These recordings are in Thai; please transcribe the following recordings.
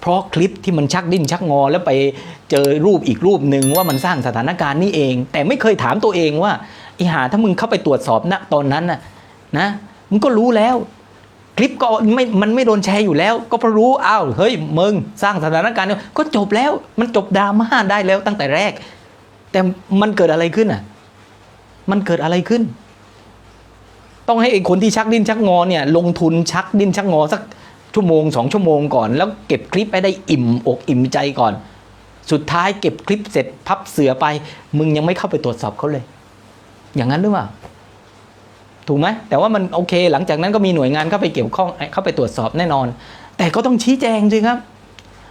เพราะคลิปที่มันชักดิ้นชักงอ แล้วไปเจอรูปอีกรูปหนึ่งว่ามันสร้างสถานการณ์นี่เอง แต่ไม่เคยถามตัวเองว่าไอหาถ้ามึงเข้าไปตรวจสอบณตอนนั้นน่ะนะมึงก็รู้แล้ว คลิปก็ไม่มันไม่โดนแชร์อยู่แล้ว ก็เพราะรู้อ้าวเฮ้ยมึงสร้างสถานการณ์เนี่ยก็จบแล้วมันจบดราม่าได้แล้วตั้งแต่แรก แต่มันเกิดอะไรขึ้นอะ มันเกิดอะไรขึ้น ต้องให้ไอ้คนที่ชักดิ้นชักงอเนี่ย ลงทุนชักดิ้นชักงอสัก ชั่วโมงสองชั่วโมงก่อน แล้วเก็บคลิปไปได้อิ่มอกอิ่มใจก่อน สุดท้ายเก็บคลิปเสร็จพับเสือไป มึงยังไม่เข้าไปตรวจสอบเขาเลย อย่างนั้นหรือเปล่าถูกไหมแต่ว่ามันโอเค หลังจากนั้นก็มีหน่วยงานเข้าไปเกี่ยวข้องเข้าไปตรวจสอบแน่นอน แต่ก็ต้องชี้แจงสิครับ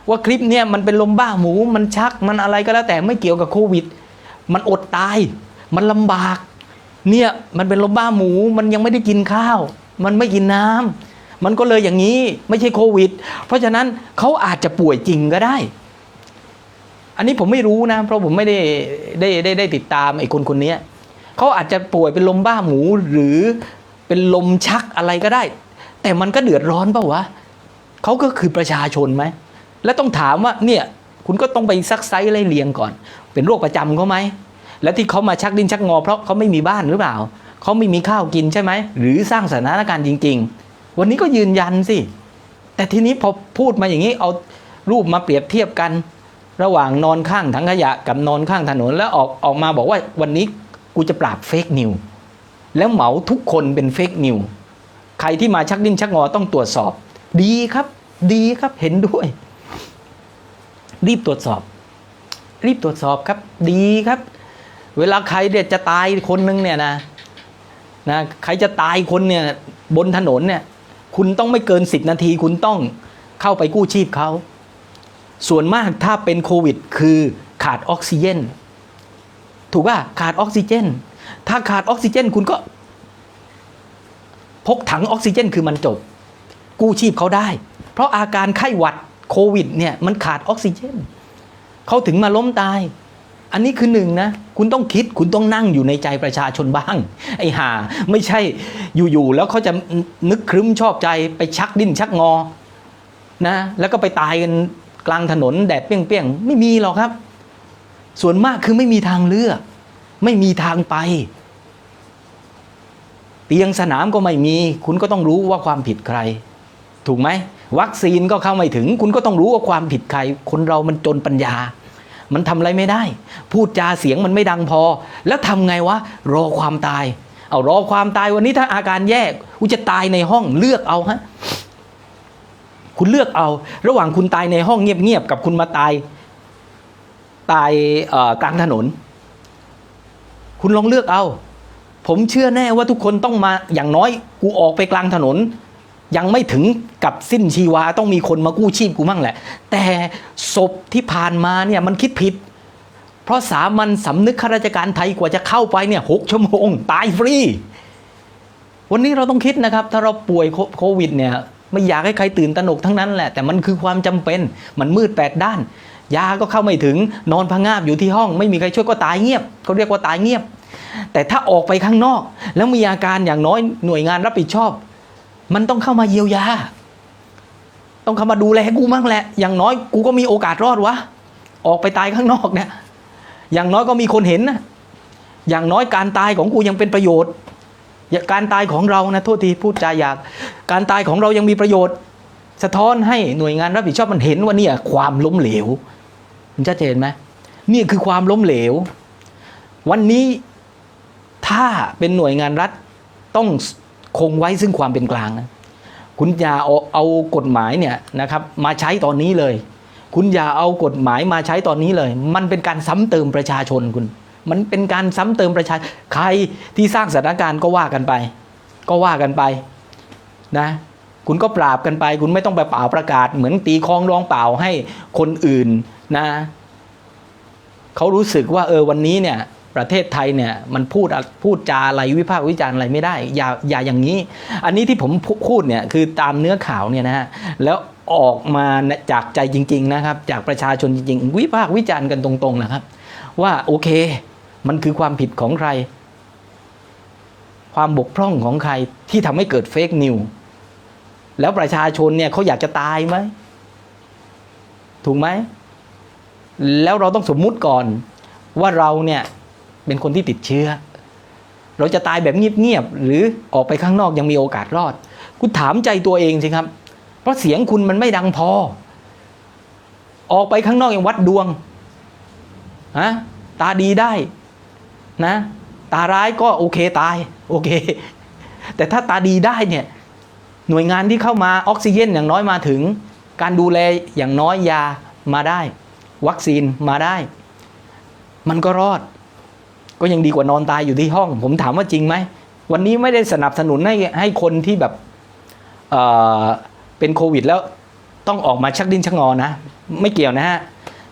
ว่าคลิปเนี่ยมันเป็นลมบ้าหมูมันชักมันอะไรก็แล้วแต่ไม่เกี่ยวกับโควิด มันอดตาย มันลำบาก เนี่ยมันเป็นลมบ้าหมูมันยังไม่ได้กินข้าว มันไม่กินน้ำ มันก็เลยอย่างนี้ไม่ใช่โควิด เพราะฉะนั้นเขาอาจจะป่วยจริงก็ได้ อันนี้ผมไม่รู้นะ เพราะผมไม่ได้ได้ได้ได้ติดตามไอ้คนคนนี้เขาอาจจะป่วยเป็นลมบ้าหมูหรือเป็นลมชักอะไรก็ได้ แต่มันก็เดือดร้อนเปล่าวะเขาก็คือประชาชนไหม แล้วต้องถามว่าเนี่ยคุณก็ต้องไปซักไซส์ไล่เลียงก่อน เป็นโรคประจำเขาไหมแล้วที่เขามาชักดิ้นชักงอเพราะเขาไม่มีบ้านหรือเปล่าเขาไม่มีข้าวกินใช่ไหมหรือสร้างสถานการณ์จริง ๆ วันนี้ก็ยืนยันสิ แต่ทีนี้พอพูดมาอย่างนี้เอารูปมาเปรียบเทียบกัน ระหว่างนอนข้างถังขยะกับนอนข้างถนนแล้วออกออกมาบอกว่าวันนี้กูจะปราบเฟกนิวแล้วเหมาทุกคนเป็นเฟกนิวใครที่มาชักดิ้นชักงอต้องตรวจสอบ ดีครับ ดีครับเห็นด้วย รีบตรวจสอบ รีบตรวจสอบครับ ดีครับ เวลาใครเด็ดจะตายคนนึงเนี่ยนะนะใครจะตายคนเนี่ยบนถนนเนี่ย คุณต้องไม่เกิน 10 นาที คุณต้องเข้าไปกู้ชีพเขา ส่วนมากถ้าเป็นโควิด คือขาดออกซิเจน ถูกป่ะขาดออกซิเจน ถ้าขาดออกซิเจน คุณก็ พกถังออกซิเจน คือมันจบ กู้ชีพเขาได้ เพราะอาการไข้หวัดโควิดเนี่ยมันขาดออกซิเจนเขาถึงมาล้มตาย อันนี้คือหนึ่งนะ คุณต้องคิดคุณต้องนั่งอยู่ในใจประชาชนบ้าง ไอ้ห่า ไม่ใช่อยู่ๆแล้วเขาจะนึกครึ้มชอบใจไปชักดิ้นชักงอนะแล้วก็ไปตายกันกลางถนนแดดเปี้ยงๆ ไม่มีหรอกครับ ส่วนมากคือไม่มีทางเลือก ไม่มีทางไป เตียงสนามก็ไม่มี คุณก็ต้องรู้ว่าความผิดใคร ถูกไหมวัคซีนก็เข้าไม่ถึง คุณก็ต้องรู้ว่าความผิดใคร คนเรามันจนปัญญา มันทำอะไรไม่ได้ พูดจาเสียงมันไม่ดังพอ แล้วทำไงวะ รอความตาย เอารอความตายวันนี้ถ้าอาการแย่กูจะตายในห้องเลือกเอาฮะคุณเลือกเอา ระหว่างคุณตายในห้องเงียบๆกับคุณมาตาย ตายกลางถนน คุณลองเลือกเอา ผมเชื่อแน่ว่าทุกคนต้องมาอย่างน้อย กูออกไปกลางถนน ยังไม่ถึงกับสิ้นชีวาต้องมีคนมากู้ชีพกูมั่งแหละ แต่ศพที่ผ่านมาเนี่ยมันคิดผิด เพราะสามัญสำนึกข้าราชการไทยกว่าจะเข้าไปเนี่ยหกชั่วโมง ตายฟรี วันนี้เราต้องคิดนะครับ ถ้าเราป่วยโควิดเนี่ยไม่อยากให้ใครตื่นตระหนกทั้งนั้นแหละ แต่มันคือความจำเป็นมันมืดแปดด้าน ยาก็เข้าไม่ถึงนอนพังงาบอยู่ที่ห้อง ไม่มีใครช่วยก็ตายเงียบเขาเรียกว่าตายเงียบ แต่ถ้าออกไปข้างนอก แล้วมีอาการอย่างน้อยหน่วยงานรับผิดชอบ มันต้องเข้ามาเยียวยา ต้องเข้ามาดูแลกูมั่งแหละ อย่างน้อยกูก็มีโอกาสรอดวะ ออกไปตายข้างนอกเนี่ย อย่างน้อยก็มีคนเห็นนะ อย่างน้อยการตายของกูยังเป็นประโยชน์การตายของเรานะโทษทีพูดจาอยาก การตายของเรายังมีประโยชน์ สะท้อนให้หน่วยงานรับผิดชอบมันเห็นว่าเนี่ยความล้มเหลวมันชัดเจนไหมนี่คือความล้มเหลว วันนี้ถ้าเป็นหน่วยงานรัฐต้อง คงไว้ซึ่งความเป็นกลางนะคุณอย่าเอาเอากฎหมายเนี่ยนะครับมาใช้ตอนนี้เลย คุณอย่าเอากฎหมายมาใช้ตอนนี้เลย มันเป็นการซ้ำเติมประชาชนคุณ มันเป็นการซ้ำเติมประชาใครที่สร้างสถานการณ์ก็ว่ากันไป ก็ว่ากันไปนะคุณก็ปราบกันไป คุณไม่ต้องไปเป่าประกาศ เหมือนตีคองร้องเปล่าให้คนอื่นนะเขารู้สึกว่าเออวันนี้เนี่ย ประเทศไทยเนี่ยมันพูดพูดจาอะไรวิพากษ์วิจารณ์อะไรไม่ได้อย่าอย่าอย่างนี้ อันนี้ที่ผมพูพูดเนี่ยคือตามเนื้อข่าวเนี่ยนะฮะแล้วออกมาจากใจจริง ๆ นะครับ จากประชาชนจริง ๆ วิพากษ์วิจารณ์กันตรงๆนะครับ ว่าโอเค มันคือความผิดของใคร ความบกพร่องของใครที่ทำให้เกิดเฟกนิวแล้วประชาชนเนี่ยเขาอยากจะตายไหมถูกไหมแล้วเราต้องสมมุติก่อนว่าเราเนี่ย เป็นคนที่ติดเชื้อ เราจะตายแบบเงียบๆหรือออกไปข้างนอกยังมีโอกาสรอด คุณถามใจตัวเองสิครับ เพราะเสียงคุณมันไม่ดังพอ ออกไปข้างนอกยังวัดดวงนะตาดีได้นะ ตาร้ายก็โอเคตายโอเค แต่ถ้าตาดีได้เนี่ยหน่วยงานที่เข้ามาออกซิเจนอย่างน้อยมาถึง การดูแลอย่างน้อยยามาได้ วัคซีนมาได้ มันก็รอด ก็ยังดีกว่านอนตายอยู่ที่ห้อง ผมถามว่าจริงไหม วันนี้ไม่ได้สนับสนุนให้ให้คนที่แบบเอ่อเป็นโควิดแล้วต้องออกมาชักดิ้นชักงอนะ ไม่เกี่ยวนะฮะ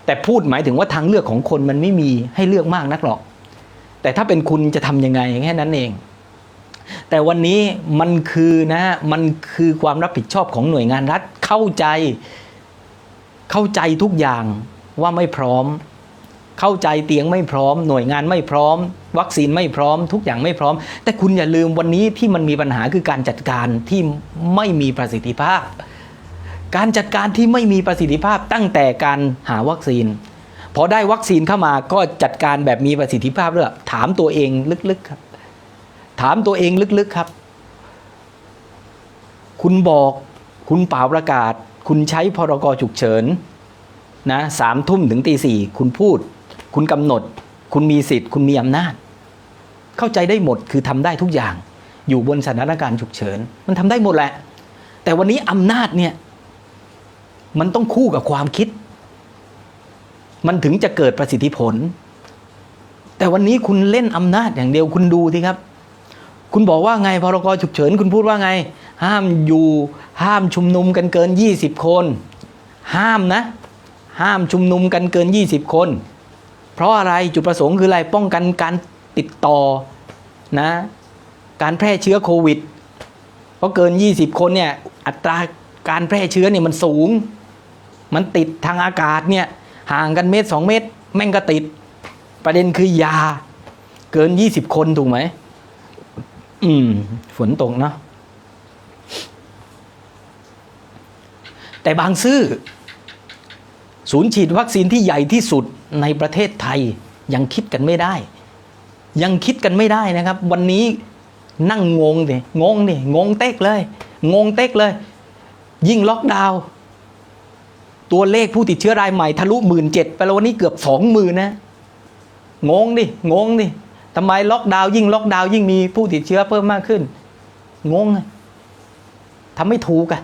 แต่พูดหมายถึงว่าทางเลือกของคนมันไม่มีให้เลือกมากนักหรอก แต่ถ้าเป็นคุณจะทำยังไงแค่นั้นเอง แต่วันนี้มันคือนะฮะมันคือความรับผิดชอบของหน่วยงานรัฐเข้าใจเข้าใจทุกอย่างว่าไม่พร้อม เข้าใจเตียงไม่พร้อม หน่วยงานไม่พร้อม วัคซีนไม่พร้อม ทุกอย่างไม่พร้อม แต่คุณอย่าลืมวันนี้ที่มันมีปัญหาคือการจัดการที่ไม่มีประสิทธิภาพ การจัดการที่ไม่มีประสิทธิภาพตั้งแต่การหาวัคซีนพอได้วัคซีนเข้ามาก็จัดการแบบมีประสิทธิภาพด้วยถามตัวเองลึกๆครับ ถามตัวเองลึกๆครับ คุณบอกคุณเป่าประกาศ คุณใช้พรกฉุกเฉินนะสามทุ่มถึงตีสี่คุณพูด คุณกำหนด คุณมีสิทธิ์ คุณมีอำนาจ เข้าใจได้หมดคือทำได้ทุกอย่าง อยู่บนสถานการณ์ฉุกเฉิน มันทำได้หมดแหละ แต่วันนี้อำนาจเนี่ย มันต้องคู่กับความคิด มันถึงจะเกิดประสิทธิผล แต่วันนี้คุณเล่นอำนาจอย่างเดียวคุณดูสิครับ คุณบอกว่าไงพรกฉุกเฉิน คุณพูดว่าไง ห้ามอยู่ห้ามชุมนุมกันเกิน 20 คน ห้ามนะ ห้ามชุมนุมกันเกิน 20 คน เพราะอะไรจุดประสงค์คืออะไรป้องกันการติดต่อนะการแพร่เชื้อโควิด เพราะเกิน 20 คนเนี่ยอัตราการแพร่เชื้อเนี่ยมันสูง มันติดทางอากาศเนี่ยห่างกันเมตรสองเมตร แม่งก็ติด ประเด็นคือยา เกิน 20 คนถูกไหมอืม ฝนตกเนาะแต่บางซื่อ ศูนย์ฉีดวัคซีนที่ใหญ่ที่สุดในประเทศไทยยังคิดกันไม่ได้ ยังคิดกันไม่ได้นะครับ วันนี้นั่งงงดิงงดิงงเต็กเลย งงเต็กเลย ยิ่งล็อกดาวน์ตัวเลขผู้ติดเชื้อรายใหม่ทะลุหมื่นเจ็ดไปแล้ววันนี้เกือบสองหมื่นนะงงดิงงดิทำไมล็อกดาวน์ยิ่งล็อกดาวน์ยิ่งมีผู้ติดเชื้อเพิ่มมากขึ้น งงทำไม่ถูกอะ